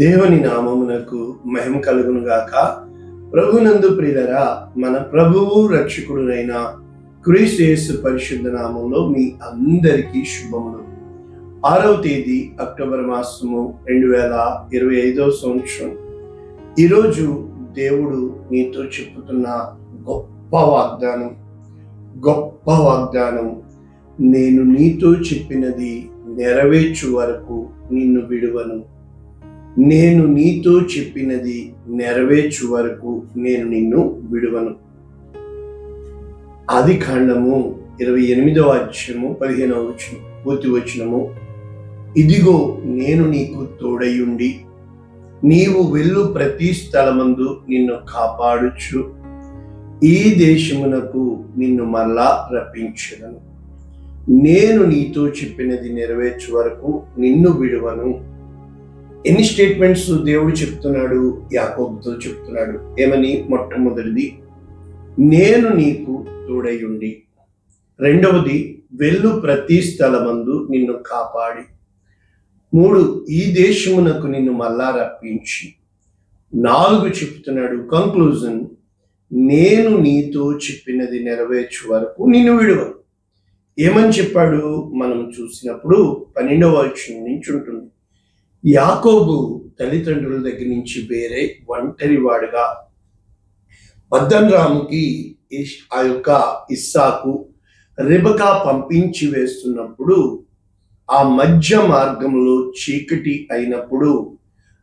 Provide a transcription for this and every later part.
దేవుని నామమునకు మహిమ కలుగును గాక ప్రభునందు ప్రియులరా మన ప్రభువు రక్షకుడునైన క్రీస్తు పరిశుద్ధ నామంలో మీ అందరికీ శుభములు. ఆరవ తేదీ అక్టోబర్ మాసము రెండు వేల ఇరవై ఐదవ సంవత్సరం. ఈరోజు దేవుడు నీతో చెప్పుతున్న గొప్ప వాగ్దానం గొప్ప వాగ్దానం. నేను నీతో చెప్పినది నెరవేర్చు వరకు నిన్ను విడువను. నేను నీతో చెప్పినది నెరవేర్చు వరకు నేను నిన్ను విడువను. ఆది కాండము ఇరవై ఎనిమిదవ అధ్యయము పదిహేనవ వచనం పూర్తి వచనము. ఇదిగో నేను నీకు తోడయుండి నీవు వెళ్ళు ప్రతి స్థలమందు నిన్ను కాపాడుచు. ఈ దేశమునకు నిన్ను మరలా రప్పించను. నేను నీతో చెప్పినది నెరవేర్చు వరకు నిన్ను విడువను. ఎన్ని స్టేట్మెంట్స్ దేవుడు చెప్తున్నాడు? యాకోబుతో చెప్తున్నాడు. ఏమని? మొట్టమొదటిది నేను నీకు తోడయుండి రెండవది వెళ్ళు ప్రతి స్థలమందు నిన్ను కాపాడి. మూడు ఈ దేశమునకు నిన్ను మళ్ళా రప్పించి. నాలుగు చెప్తున్నాడు కంక్లూజన్ నేను నీతో చెప్పినది నెరవేర్చు వరకు నిన్ను విడువను. ఏమని చెప్పాడు? మనం చూసినప్పుడు పన్నెండవ నుంచి ఉంటుంది. యాకోబు తల్లిదండ్రుల దగ్గర నుంచి వేరే ఒంటరివాడుగా రాముకి ఆ యొక్క ఇస్సాకు రిబకా పంపించి వేస్తున్నప్పుడు ఆ మధ్య మార్గంలో చీకటి అయినప్పుడు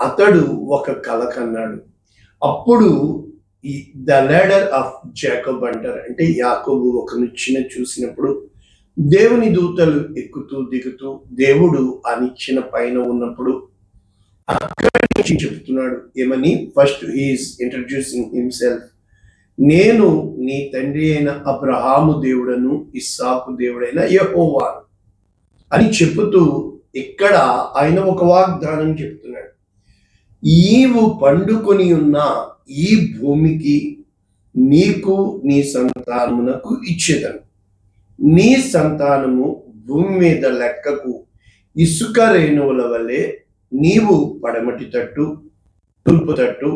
అతడు ఒక కల కన్నాడు. అప్పుడు ఈ ద లేడర్ ఆఫ్ జాకబ్ అంటారు. అంటే యాకోబు ఒక నిచ్చిన చూసినప్పుడు దేవుని దూతలు ఎక్కుతూ దిగుతూ దేవుడు ఆ నిచ్చిన పైన ఉన్నప్పుడు అక్కడి నుంచి చెప్తున్నాడు ఏమని? ఫస్ట్ హీఈస్ ఇంట్రడ్యూసింగ్ హిమ్సెల్ఫ్ నేను నీ తండ్రి అయిన అబ్రహాము దేవుడను ఇస్సాకు దేవుడైన యహోవాను అని చెబుతూ ఇక్కడ ఆయన ఒక వాగ్దానం చెప్తున్నాడు. ఈవు పండుకొని ఉన్న ఈ భూమికి నీకు నీ సంతానమునకు ఇచ్చేదను. నీ సంతానము భూమి మీద లెక్కకు ఇసుక రేణువుల వలె నీవు పడమటి తట్టు తూర్పు తట్టు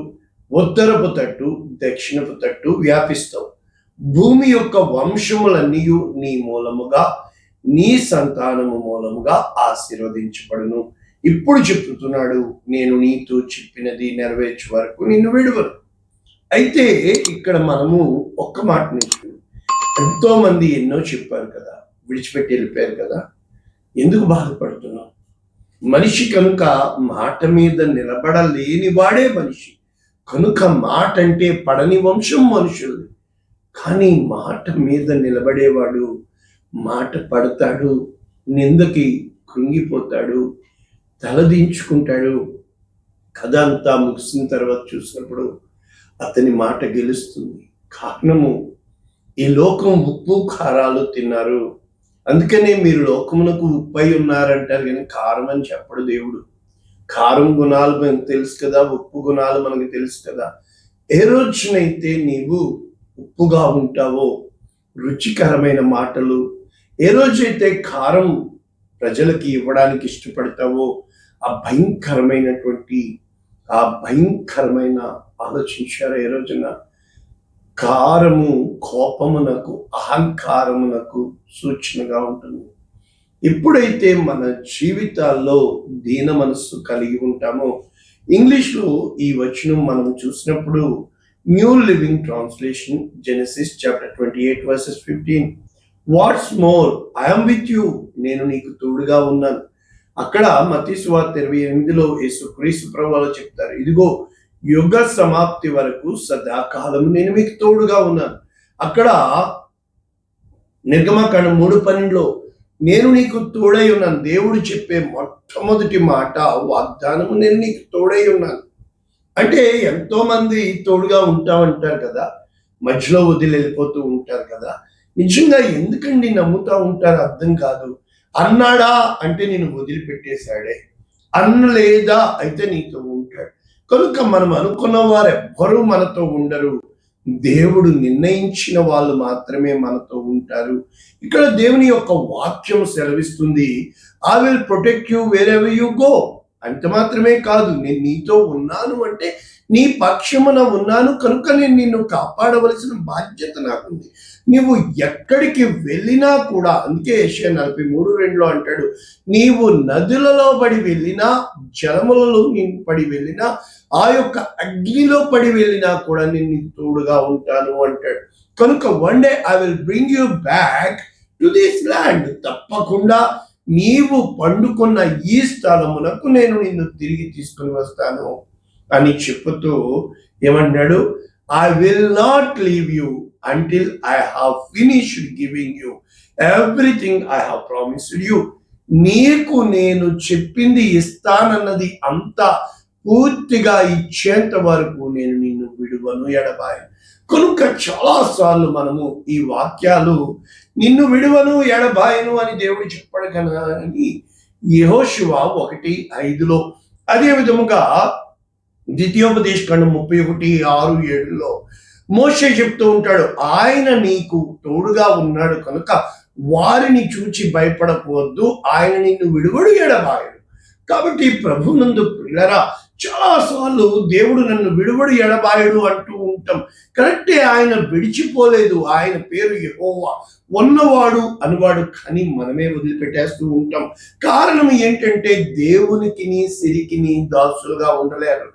ఉత్తరపు తట్టు దక్షిణపు తట్టు వ్యాపిస్తావు. భూమి యొక్క వంశములన్నీ నీ మూలముగా నీ సంతానము మూలముగా ఆశీర్వదించబడును. ఇప్పుడు చెప్తున్నాడు నేను నీతో చెప్పినది నెరవేర్చే వరకు నిన్ను విడువను. అయితే ఇక్కడ మనము ఒక్క మాట నుంచి ఎంతో మంది ఎన్నో చెప్పారు కదా విడిచిపెట్టి వెళ్ళిపోయారు కదా. ఎందుకు బాధపడుతున్నావు? మనిషి కనుక మాట మీద నిలబడలేని వాడే మనిషి. కనుక మాట అంటే పడని వంశం మనుషులు కానీ మాట మీద నిలబడేవాడు మాట పడతాడు నిందకి కృంగిపోతాడు తలదించుకుంటాడు. కథ అంతా ముగిసిన తర్వాత చూసినప్పుడు అతని మాట గెలుస్తుంది. కారణము ఈ లోకం ఉప్పు కారాలు తిన్నారు. అందుకనే మీరు లోకమునకు ఉప్పై ఉన్నారంటారు కానీ కారం అని చెప్పడు దేవుడు. కారం గుణాలు మనకు తెలుసు కదా ఉప్పు గుణాలు మనకు తెలుసు కదా. ఏ రోజునైతే నీవు ఉప్పుగా ఉంటావో రుచికరమైన మాటలు ఏ రోజైతే కారం ప్రజలకి ఇవ్వడానికి ఇష్టపడతావో ఆ భయంకరమైనటువంటి ఆ భయంకరమైన ఆలోచించారు ఏ రోజున? కారము కోపమునకు అహంకారమునకు సూచనగా ఉంటుంది. ఎప్పుడైతే మన జీవితాల్లో దీన మనస్సు కలిగి ఉంటామో ఇంగ్లీష్లో ఈ వచనం మనం చూసినప్పుడు New Living Translation Genesis chapter twenty eight verses fifteen. What's more I'm with you నేను నీకు తోడుగా ఉన్నాను. అక్కడ మతీశ్వార్త ఇరవై ఎనిమిదిలో యేసు క్రీస్తు ప్రభావాలు చెప్తారు ఇదిగో యుగ సమాప్తి వరకు సదాకాలం నేను మీకు తోడుగా ఉన్నాను. అక్కడ నిర్గమకాండం మూడు పన్నెండులో నేను నీకు తోడై ఉన్నాను. దేవుడు చెప్పే మొట్టమొదటి మాట వాగ్దానము నేను నీకు తోడై ఉన్నాను. అంటే ఎంతో మంది తోడుగా ఉంటామంటారు కదా మధ్యలో వదిలి వెళ్ళిపోతూ ఉంటారు కదా. నిజంగా ఎందుకండి నమ్ముతా ఉంటారు అర్థం కాదు. అన్నాడా అంటే నేను వదిలిపెట్టేశాడే. అన్న లేదా అయితే నీతో ఉంటాడు. కనుక మనం అనుకున్న వారెవ్వరూ మనతో ఉండరు. దేవుడు నిర్ణయించిన వాళ్ళు మాత్రమే మనతో ఉంటారు. ఇక్కడ దేవుని యొక్క వాక్యం సెలవిస్తుంది I will protect you wherever you go అంత మాత్రమే కాదు నేను నీతో ఉన్నాను అంటే నీ పక్షమున ఉన్నాను. కనుక నేను నిన్ను కాపాడవలసిన బాధ్యత నాకుంది. నీవు ఎక్కడికి వెళ్ళినా కూడా అందుకే ఏషియా నలభై మూడు రెండులో అంటాడు నీవు నదులలో పడి వెళ్ళినా జలములలో నేను పడి వెళ్ళినా ఆ యొక్క అగ్నిలో పడి వెళ్ళినా కూడా నేను నీకు తోడుగా ఉంటాను అంటాడు. కనుక one day I will bring you back to this land తప్పకుండా నీవు పండుకున్న ఈ స్థలమునకు నేను నిన్ను తిరిగి తీసుకుని వస్తాను అని చెప్పుతూ ఏమన్నాడు? I will not leave you until I have finished giving you everything I have promised you నీకు నేను చెప్పింది ఇస్తానన్నది అంతా పూర్తిగా ఇచ్చేంత వరకు నేను నిన్ను విడువను ఎడబాయను కనుక చాలాసార్లు మనము ఈ వాక్యాలు నిన్ను విడువను ఎడబాయను అని దేవుడు చెప్పాడు కానీ యెహోషువ ఒకటి ఐదులో అదే విధముగా ద్వితీయోపదేశ ఖండం ముప్పై ఒకటి ఆరు ఏడులో మోషే చెప్తూ ఉంటాడు ఆయన నీకు తోడుగా ఉన్నాడు కనుక వారిని చూచి భయపడకూడదు. ఆయన నిన్ను విడువడు ఎడబాయడు. కాబట్టి ప్రభునందు పిల్లరా చాలాసార్లు దేవుడు నన్ను విడువడు ఎడబాయడు అంటూ ఉంటాం. కరెక్టే ఆయన విడిచిపోలేదు. ఆయన పేరు యహోవా. ఉన్నవాడు అనువాడు కానీ మనమే వదిలిపెట్టేస్తూ ఉంటాం. కారణం ఏంటంటే దేవునికిని సిరికిని దాసులుగా ఉండలేరు.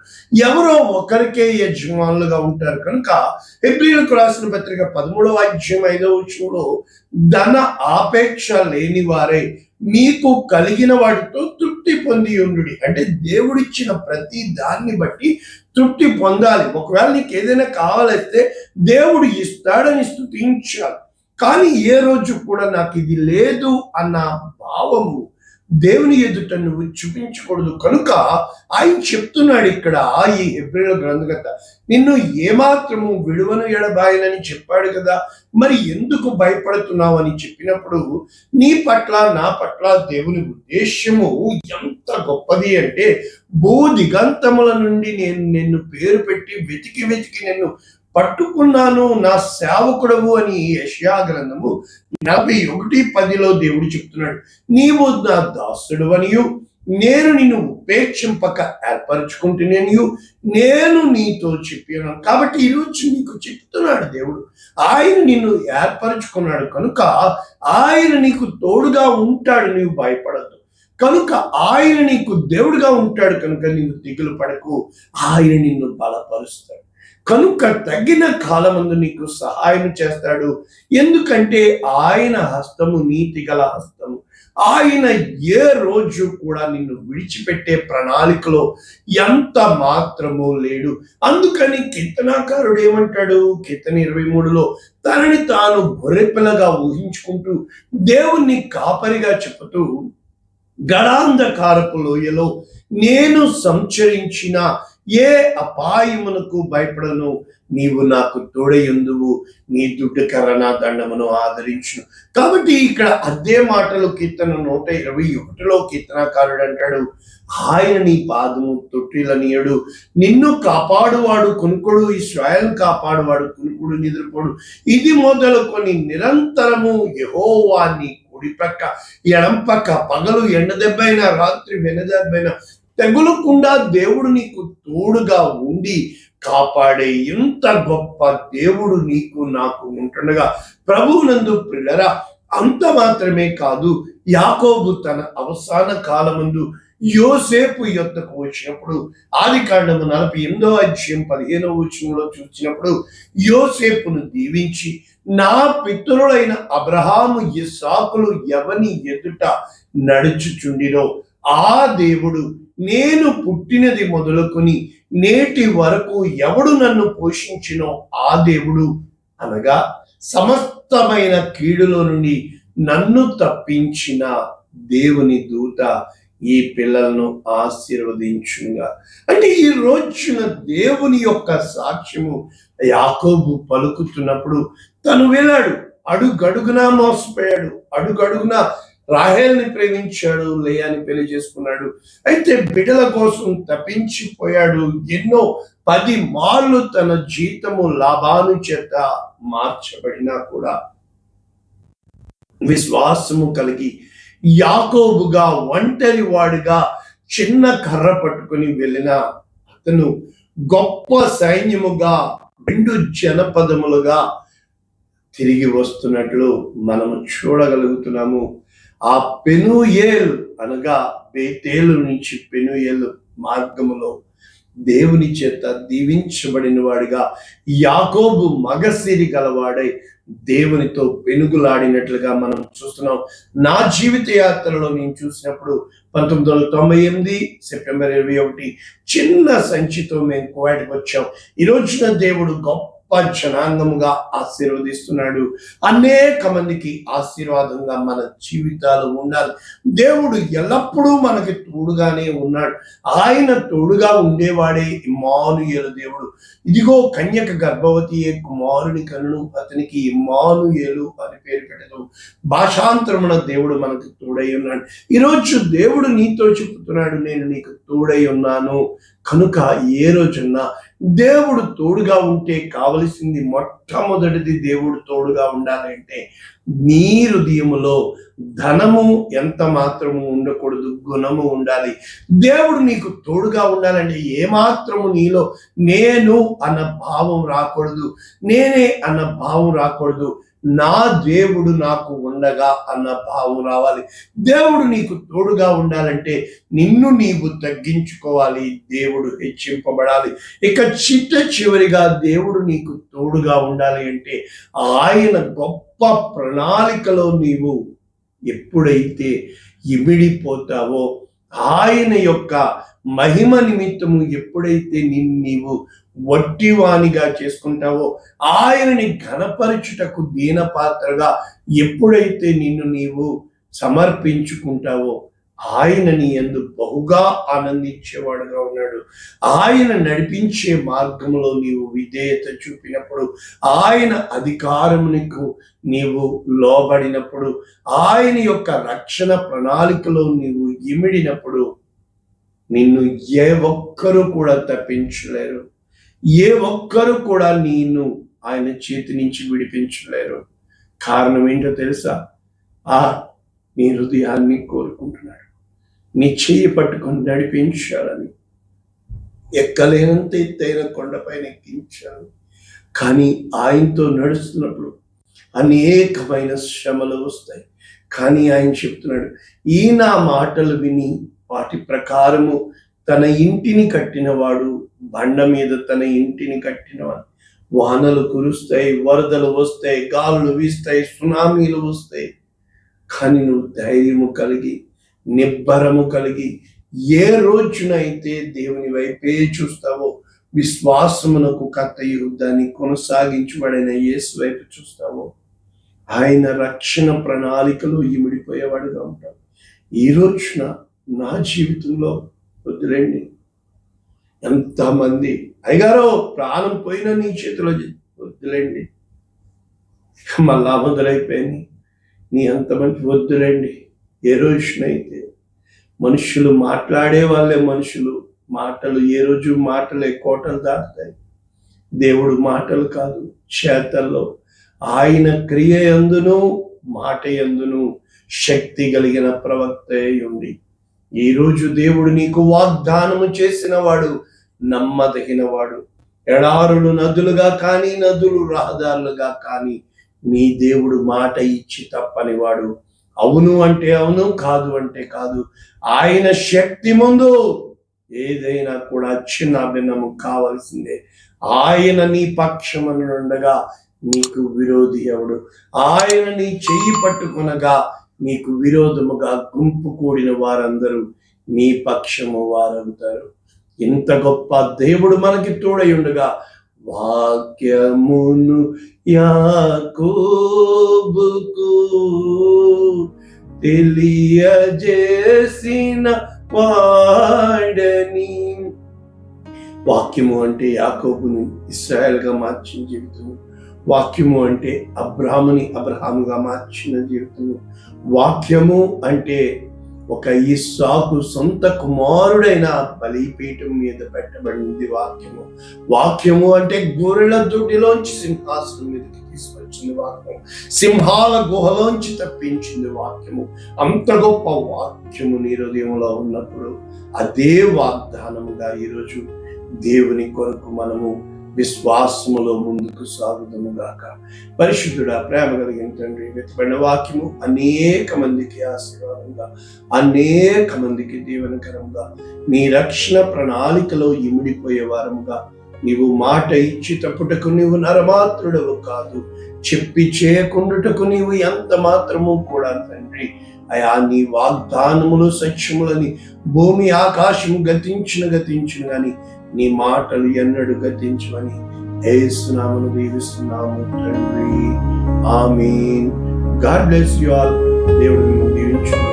ఎవరో ఒకరికే యజమానులుగా ఉంటారు. కనుక ఎబ్రిలకు రాసిన పత్రిక పదమూడవ అధ్యయం ఐదవ విషయంలో ధన ఆపేక్ష లేని వారే మీకు కలిగిన వాటితో తృప్తి తృప్తి పొంది ఉండు అంటే దేవుడిచ్చిన ప్రతి దాన్ని బట్టి తృప్తి పొందాలి. ఒకవేళ నీకు ఏదైనా కావాలైతే దేవుడు ఇస్తాడని స్థుతించాలి. కానీ ఏ రోజు కూడా నాకు ఇది లేదు అన్న భావము దేవుని ఎదుట నువ్వు చూపించకూడదు. కనుక ఆయన చెప్తున్నాడు ఇక్కడ ఈ హెబ్రిల గ్రంథకర్త నిన్ను ఏమాత్రము విడువను ఎడబాయనని చెప్పాడు కదా మరి ఎందుకు భయపడుతున్నావు? అని చెప్పినప్పుడు నీ పట్ల నా పట్ల దేవుని ఉద్దేశ్యము ఎంత గొప్పది అంటే భూ దిగంతముల నుండి నేను నిన్ను పేరు పెట్టి వెతికి వెతికి నిన్ను పట్టుకున్నాను నా సేవకుడవు అని యష్యా గ్రంథము నలభై ఒకటి పదిలో దేవుడు చెప్తున్నాడు. నీవు నా దాసుడు అనియు నేను నిన్ను ఉపేక్షింపక ఏర్పరచుకుంటున్నాను నేను నీతో చెప్పాను కాబట్టి ఈరోజు నీకు చెప్తున్నాడు దేవుడు. ఆయన నిన్ను ఏర్పరచుకున్నాడు కనుక ఆయన నీకు తోడుగా ఉంటాడు నీవు భయపడద్దు. కనుక ఆయన నీకు దేవుడుగా ఉంటాడు కనుక నీవు దిగులు పడకు. ఆయన నిన్ను బలపరుస్తాడు. కనుక తగిన కాలమందు నీకు సహాయం చేస్తాడు. ఎందుకంటే ఆయన హస్తము నీతి గల హస్తము. ఆయన ఏ రోజు కూడా నిన్ను విడిచిపెట్టే ప్రణాళికలో ఎంత మాత్రమో లేడు. అందుకని కీర్తనాకారుడు ఏమంటాడు? కీర్తన ఇరవై మూడులో తనని తాను బొరెపిల్లగా ఊహించుకుంటూ దేవుణ్ణి కాపరిగా చెబుతూ గడాంధకారపు లోయలో నేను సంచరించిన ఏ అపాయమునకు భయపడను? నీవు నాకు తోడయందువు నీ దుడ్డుకర నా దండమును ఆదరించు కాబట్టి ఇక్కడ అదే మాటలు కీర్తన నూట ఇరవై ఒకటిలో కీర్తనకారుడు అంటాడు ఆయన నీ పాదము తొట్టిలనియడు. నిన్ను కాపాడువాడు కొనుకొడు ఈ స్వయం కాపాడువాడు కొనుక్కుడు నిద్రపోడు. ఇది మొదలుకొని నిరంతరము యహోవాన్ని నీ కుడి పక్క ఎడం పక్క పగలు ఎండ దెబ్బైనా రాత్రి వెనదెబ్బైనా తెగులకుండా దేవుడు నీకు తోడుగా ఉండి కాపాడే ఇంత గొప్ప దేవుడు నీకు నాకు ఉంటుండగా ప్రభువునందు పిల్లరా అంత మాత్రమే కాదు యాకోబు తన అవసాన కాలమందు యోసేపు యొద్దకు వచ్చినప్పుడు ఆది కాండము నలభై ఎనిమిదో అధ్యాయం పదిహేనవ వచనంలో చూసినప్పుడు యోసేపును దీవించి నా పితరుడైన అబ్రహాము ఇస్సాకులు ఎవని ఎదుట నడుచుచుండినో ఆ దేవుడు నేను పుట్టినది మొదలుకొని నేటి వరకు ఎవడు నన్ను పోషించినో ఆ దేవుడు అనగా సమస్తమైన కీడులో నుండి నన్ను తప్పించిన దేవుని దూత ఈ పిల్లలను ఆశీర్వదించుగా అంటే ఈ రోజున దేవుని యొక్క సాక్ష్యము యాకోబు పలుకుతున్నప్పుడు తను వెళ్ళాడు అడుగడుగునా మోసపోయాడు అడుగడుగునా రాహేల్ని ప్రేమించాడు లేయాని పెళ్ళి చేసుకున్నాడు. అయితే బిడల కోసం తప్పించిపోయాడు. ఎన్నో పది మార్లు తన జీతము లాభాను చేత మార్చబడినా కూడా విశ్వాసము కలిగి యాకోబుగా ఒంటరి వాడిగా చిన్న కర్ర పట్టుకొని వెళ్ళిన అతను గొప్ప సైన్యముగా రెండు జనపదములుగా తిరిగి వస్తున్నట్లు మనము చూడగలుగుతున్నాము. ఆ పెనుయేలు అనగా బేతేలు నుంచి పెనుయేల్ మార్గములో దేవుని చేత దీవించబడిన వాడిగా యాకోబు మగసిరి గలవాడై దేవునితో పెనుగులాడినట్లుగా మనం చూస్తున్నాం. నా జీవిత యాత్రలో నేను చూసినప్పుడు పంతొమ్మిది వందల తొంభై ఎనిమిది సెప్టెంబర్ ఇరవై ఒకటి చిన్న సంచితో మేము కువైట్కి వచ్చాం. ఈ రోజున దేవుడు గొప్ప జనాంగముగా ఆశీర్వదిస్తున్నాడు. అనేక మందికి ఆశీర్వాదంగా మన జీవితాలు ఉండాలి. దేవుడు ఎల్లప్పుడూ మనకి తోడుగానే ఉన్నాడు. ఆయన తోడుగా ఉండేవాడే ఇమ్మానుయేలు దేవుడు. ఇదిగో కన్యక గర్భవతి ఏ కుమారుని కన్ను అతనికి ఇమ్మానుయేలు అని పేరు పెట్టడం భాషాంతరమున దేవుడు మనకు తోడై ఉన్నాడు. ఈరోజు దేవుడు నీతో చెప్తున్నాడు నేను నీకు తోడై ఉన్నాను. కనుక ఏ రోజున్నా దేవుడు తోడుగా ఉంటే కావలసింది మొట్టమొదటిది దేవుడు తోడుగా ఉండాలంటే నీ హృదయములో ధనము ఎంత మాత్రము ఉండకూడదు గుణము ఉండాలి. దేవుడు నీకు తోడుగా ఉండాలంటే ఏమాత్రము నీలో నేను అన్న భావం రాకూడదు. నేనే అన్న భావం రాకూడదు. నా దేవుడు నాకు ఉండగా అన్న భావం రావాలి. దేవుడు నీకు తోడుగా ఉండాలంటే నిన్ను నీవు తగ్గించుకోవాలి. దేవుడు హెచ్చింపబడాలి. ఇక చిట్ట చివరిగా దేవుడు నీకు తోడుగా ఉండాలి అంటే ఆయన గొప్ప ప్రణాళికలో నీవు ఎప్పుడైతే ఇమిడిపోతావో ఆయన యొక్క మహిమ నిమిత్తము ఎప్పుడైతే నిన్ను నీవు వట్టివానిగా చేసుకుంటావో ఆయనని ఘనపరచుటకు దీనపాత్రగా ఎప్పుడైతే నిన్ను నీవు సమర్పించుకుంటావో ఆయన నీ ఎందు బహుగా ఆనందించేవాడుగా ఉన్నాడు. ఆయన నడిపించే మార్గంలో నీవు విధేయత చూపినప్పుడు ఆయన అధికారమునకు నీవు లోబడినప్పుడు ఆయన యొక్క రక్షణ ప్రణాళికలో నీవు ఇమిడినప్పుడు నిన్ను ఏ ఒక్కరూ కూడా తప్పించలేరు. ఏ ఒక్కరు కూడా నేను ఆయన చేతి నుంచి విడిపించలేరు. కారణం ఏంటో తెలుసా? ఆ నీ హృదయాన్ని కోరుకుంటున్నాడు. నీ చెయ్యి పట్టుకొని నడిపించాలని. ఎక్కలేనంత ఎత్తైన కొండపైన ఎక్కించాలి కానీ ఆయనతో నడుస్తున్నప్పుడు అనేకమైన శ్రమలు వస్తాయి. కానీ ఆయన చెప్తున్నాడు ఈ నా మాటలు విని వాటి ప్రకారము తన ఇంటిని కట్టినవాడు బండ మీద తన ఇంటిని కట్టినవాడు. వానలు కురుస్తాయి వరదలు వస్తాయి గాలులు వీస్తాయి సునామీలు వస్తాయి. కానీ నువ్వు ధైర్యము కలిగి నిబ్బరము కలిగి ఏ రోజునైతే దేవుని వైపే చూస్తావో విశ్వాసమునకు కత్త దాన్ని కొనసాగించబడిన యేసు వైపు చూస్తావో ఆయన రక్షణ ప్రణాళికలు ఇమిడిపోయేవాడుగా ఉంటాడు ఈ రోజున నా జీవితంలో వద్దులేండి ఎంతమంది? అయ్యగారో ప్రాణం పోయిన నీ చేతిలో వద్దులేండి. మళ్ళా మొదలైపోయింది. నీ అంత మంచి వద్దులేండి. ఏ రోజునైతే మనుషులు మాట్లాడే వాళ్ళే మనుషులు మాటలు ఏ రోజు మాటలే కోటలు దాటుతాయి. దేవుడు మాటలు కాదు చేతల్లో. ఆయన క్రియ ఎందును మాట ఎందును శక్తి కలిగిన ప్రవక్త ఉండి. ఈ రోజు దేవుడు నీకు వాగ్దానము చేసిన వాడు నమ్మదగిన వాడు ఎడారులు నదులుగా కానీ నదులు రహదారులుగా కానీ నీ దేవుడు మాట ఇచ్చి తప్పని వాడు అవును అంటే అవును కాదు అంటే కాదు. ఆయన శక్తి ముందు ఏదైనా కూడా చిన్న భిన్నము కావాల్సిందే. ఆయన నీ పక్షమని ఉండగా నీకు విరోధి ఎవడు? ఆయన నీ చెయ్యి పట్టుకునగా నీకు విరోధముగా గుంపు కూడిన వారందరూ నీ పక్షము వారవుతారు ఇంత గొప్ప దేవుడు మనకి తోడయుండగా వాక్యమును యాకోబుకు తెలియజేసిన వాడని. వాక్యము అంటే యాకోబుని ఇస్రాయల్గా మార్చిన జీవితము వాక్యము అంటే అబ్రాహ్ముని అబ్రహాముగా మార్చిన జీవితము వాక్యము అంటే ఒక ఇస్సాకు సొంత కుమారుడైన బలిపీఠం మీద పెట్టబడింది వాక్యము. వాక్యము అంటే గొర్రెల దొడ్డిలోంచి సింహాసనం మీదకి తీసుకొచ్చింది వాక్యం సింహాల గుహలోంచి తప్పించింది వాక్యము. అంత గొప్ప వాక్యము నీ హృదయంలో ఉన్నప్పుడు అదే వాగ్దానముగా ఈరోజు దేవుని కొరకు మనము విశ్వాసములో ముందుకు సాగుదముగాక పరిశుద్ధుడా ప్రేమ కలిగిన తండ్రి. వెతబడిన వాక్యము అనేక మందికి ఆశీర్వాదంగా అనేక మందికి దీవనకరంగా నీ రక్షణ ప్రణాళికలో ఇమిడిపోయే వారముగా నీవు మాట ఇచ్చి తప్పుటకు నీవు నరమాత్రుడవు కాదు. చెప్పి చేయకుండుటకు నీవు ఎంత మాత్రము కూడా తండ్రి. అయా నీ వాగ్దానములు సత్యములని భూమి ఆకాశము గతించిన గతించిన గాని నీ మాటలు ఎన్నడు గతించమని ఏసునామను దీవిస్తున్నాము తండ్రి. ఆమీన్. God bless you all. దేవుడు మిమ్మల్ని